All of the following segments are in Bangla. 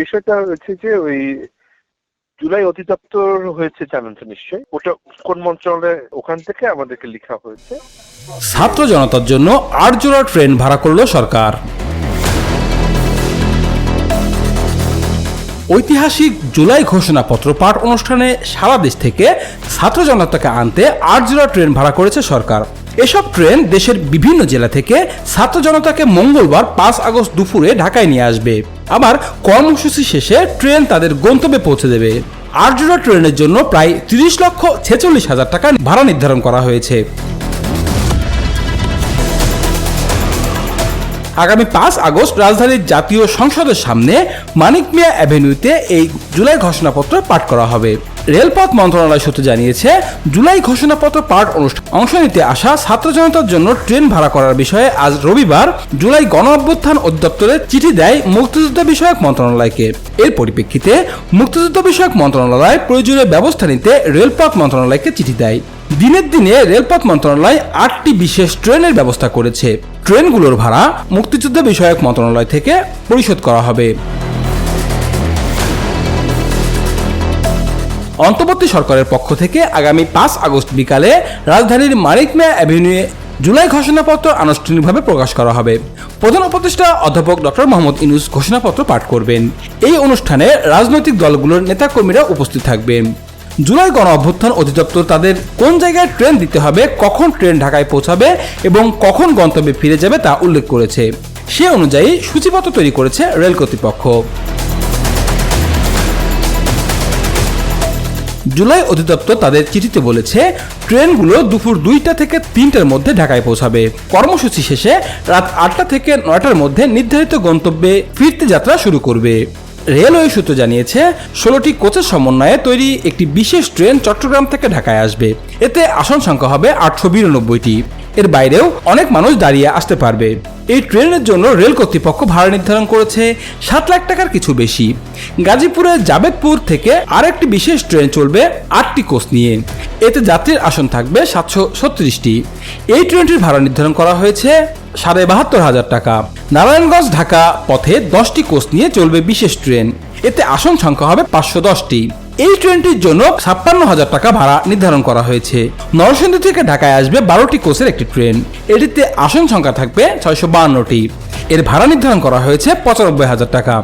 বিষয়টা হচ্ছে যে ওই জুলাই অধিদপ্তর হয়েছে জানেন তো নিশ্চয়ই। ওটা কোন মন্ত্রণালয় ওখান থেকে আমাদেরকে লেখা হয়েছে। ছাত্র জনতার জন্য আট জোড়া ট্রেন ভাড়া করল সরকার। ঐতিহাসিক জুলাই ঘোষণাপত্র পাঠ অনুষ্ঠানে সারা দেশ থেকে ছাত্র জনতাকে আনতে আট জোড়া ট্রেন ভাড়া করেছে সরকার। এসব ট্রেন দেশের বিভিন্ন জেলা থেকে ছাত্র জনতাকে মঙ্গলবার পাঁচ আগস্ট দুপুরে ঢাকায় নিয়ে আসবে। আবার কর্মসূচি শেষে ট্রেন তাদের গন্তব্যে পৌঁছে দেবে। আট জোড়া ট্রেনের জন্য প্রায় তিরিশ লক্ষ ছেচল্লিশ হাজার টাকা ভাড়া নির্ধারণ করা হয়েছে। আগামী পাঁচ আগস্ট রাজধানীর জাতীয় সংসদের সামনে মানিক মিয়া অ্যাভিনিউতে এই জুলাই ঘোষণাপত্র পাঠ করা হবে। রেলপথ মন্ত্রণালয় সূত্রে জানিয়েছে, জুলাই ঘোষণাপত্র পাঠ অনুষ্ঠান অংশ নিতে আসা ছাত্র জনতার জন্য ট্রেন ভাড়া করার বিষয়ে আজ রবিবার জুলাই গণ অভ্যুত্থান অধিদপ্তরে চিঠি দেয় মুক্তিযুদ্ধ বিষয়ক মন্ত্রণালয়কে। এর পরিপ্রেক্ষিতে মুক্তিযুদ্ধ বিষয়ক মন্ত্রণালয় প্রয়োজনীয় ব্যবস্থা নিতে রেলপথ মন্ত্রণালয়কে চিঠি দেয়। দিনের দিনে রেলপথ মন্ত্রণালয় আটটি বিশেষ ট্রেনের ব্যবস্থা করেছে। ট্রেনগুলোর ভাড়া মুক্তিযুদ্ধ বিষয়ক মন্ত্রণালয় থেকে পরিশোধ করা হবে। অন্তর্বর্তী সরকারের পক্ষ থেকে আগামী পাঁচ আগস্ট বিকালে রাজধানীর মানিক মিয়া অ্যাভিনিউয়ে জুলাই ঘোষণাপত্র আনুষ্ঠানিকভাবে প্রকাশ করা হবে। প্রধান উপদেষ্টা অধ্যাপক ডক্টর মোহাম্মদ ইনুস ঘোষণাপত্র পাঠ করবেন। এই অনুষ্ঠানে রাজনৈতিক দলগুলোর নেতাকর্মীরা উপস্থিত থাকবেন। জুলাই গণ অভ্যুত্থান অধিদপ্তর তাদের কোন জায়গায় ট্রেন দিতে হবে, কখন ট্রেন ঢাকায় পৌঁছাবে এবং কখন গন্তব্যে ফিরে যাবে তা উল্লেখ করেছে। সে অনুযায়ী সূচিপত্র তৈরি করেছে রেল কর্তৃপক্ষ। জুলাই অধিদপ্তর তাদের চিঠিতে বলেছে, ট্রেনগুলো দুপুর দুইটা থেকে তিনটার মধ্যে ঢাকায় পৌঁছাবে। কর্মসূচি শেষে রাত আটটা থেকে নয়টার মধ্যে নির্ধারিত গন্তব্যে ফিরতে যাত্রা শুরু করবে। রেলওয়ে সূত্র জানিয়েছে, ষোলোটি কোচের সমন্বয়ে তৈরি একটি বিশেষ ট্রেন চট্টগ্রাম থেকে ঢাকায় আসবে। এতে আসন সংখ্যা হবে আটশো বিরানব্বইটি। এর বাইরেও অনেক মানুষ দাঁড়িয়ে আসতে পারবে। এই ট্রেনের জন্য রেল কর্তৃপক্ষ ভাড়া নির্ধারণ করেছে সাত লাখ টাকার কিছু বেশি। গাজীপুরের জাবেদপুর থেকে আরেকটি বিশেষ ট্রেন চলবে আটটি কোচ নিয়ে। এতে যাত্রীর আসন থাকবে সাতশো ছত্রিশটি। এই ট্রেনটির ভাড়া নির্ধারণ করা হয়েছে সাড়ে বাহাত্তর হাজার টাকা। নারায়ণগঞ্জ ঢাকা পথে দশটি কোচ নিয়ে চলবে বিশেষ ট্রেন। এতে আসন সংখ্যা হবে পাঁচশো দশটি। এই ট্রেনটির জন্য ছাপ্পান্ন হাজার টাকা ভাড়া নির্ধারণ করা হয়েছে। নরসিংদী থেকে ঢাকায় আসবে বারোটি কোচের একটি ট্রেন। এটিতে আসন সংখ্যা থাকবে ছয়শো বাহান্নটি। এর ভাড়া নির্ধারণ করা হয়েছে পঁচানব্বই হাজার টাকা।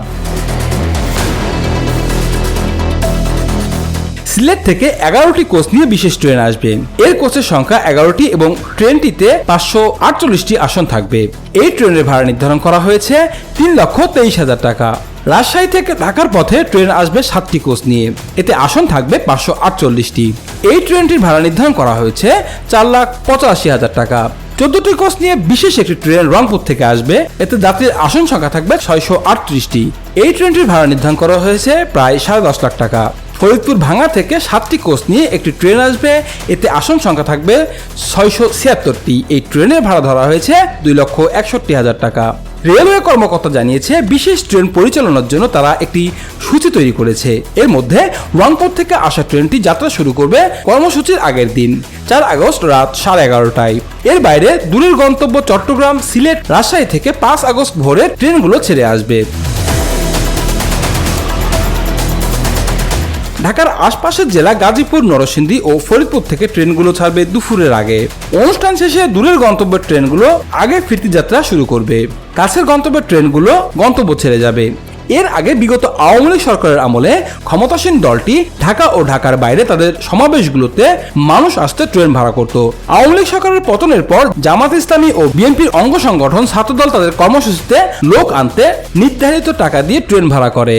সিলেট থেকে এগারোটি কোচ নিয়ে বিশেষ ট্রেন আসবে। এর কোচের সংখ্যা এগারোটি এবং ট্রেনটিতে পাঁচশো আটচল্লিশটি আসন থাকবে। এই ট্রেনের ভাড়া নির্ধারণ করা হয়েছে তিন লক্ষ তেইশ হাজার টাকা। রাজশাহী থেকে ঢাকার পথে ট্রেন আসবে সাতটি কোচ নিয়ে। এতে আসন থাকবে পাঁচশো আটচল্লিশটি। এই ট্রেনটির ভাড়া নির্ধারণ করা হয়েছে চার লাখ পঁচাশি হাজার টাকা। চোদ্দটি কোচ নিয়ে বিশেষ একটি ট্রেন রংপুর থেকে আসবে। এতে যাত্রীর আসন সংখ্যা থাকবে ছয়শো আটত্রিশটি। এই ট্রেনটির ভাড়া নির্ধারণ করা হয়েছে প্রায় সাড়ে দশ লাখ টাকা। ফরিদপুর ভাঙা থেকে সাতটি কোচ নিয়ে একটি ট্রেন আসবে। এতে আসন সংখ্যা থাকবে ছয়শো ছিয়াত্তরটি। এই ট্রেনের ভাড়া ধরা হয়েছে দুই লক্ষ একষট্টি হাজার টাকা। রেলওয়ে কর্মকর্তা জানিয়েছে, বিশেষ ট্রেন পরিচালনার জন্য তারা একটি সূচি তৈরি করেছে। এর মধ্যে রংপুর থেকে আসা ট্রেনটি যাত্রা শুরু করবে কর্মসূচির আগের দিন, চার আগস্ট রাত সাড়ে এগারোটায়। এর বাইরে দূরের গন্তব্য চট্টগ্রাম, সিলেট, রাজশাহী থেকে পাঁচ আগস্ট ভোরে ট্রেনগুলো ছেড়ে আসবে। ঢাকার আশপাশের জেলা গাজীপুর, নরসিংদী ও ফরিদপুর থেকে ট্রেনগুলো ছাড়বে দুপুরের আগে। অনুষ্ঠান শেষে দূরের গন্তব্যের ট্রেনগুলো আগে ফিরতি যাত্রা শুরু করবে। কাছের গন্তব্যের ট্রেনগুলো গন্তব্য ছেড়ে যাবে। এর আগে বিগত আওয়ামী লীগ সরকারের আমলে ক্ষমতাসীন দলটি ঢাকা ও ঢাকার বাইরে তাদের সমাবেশগুলোতে মানুষ আসতে ট্রেন ভাড়া করত। আওয়ামী লীগ সরকারের পতনের পর জামাত ইসলামী ও বিএনপির অঙ্গ সংগঠন ছাত্রদল তাদের কর্মসূচিতে লোক আনতে নির্ধারিত টাকা দিয়ে ট্রেন ভাড়া করে।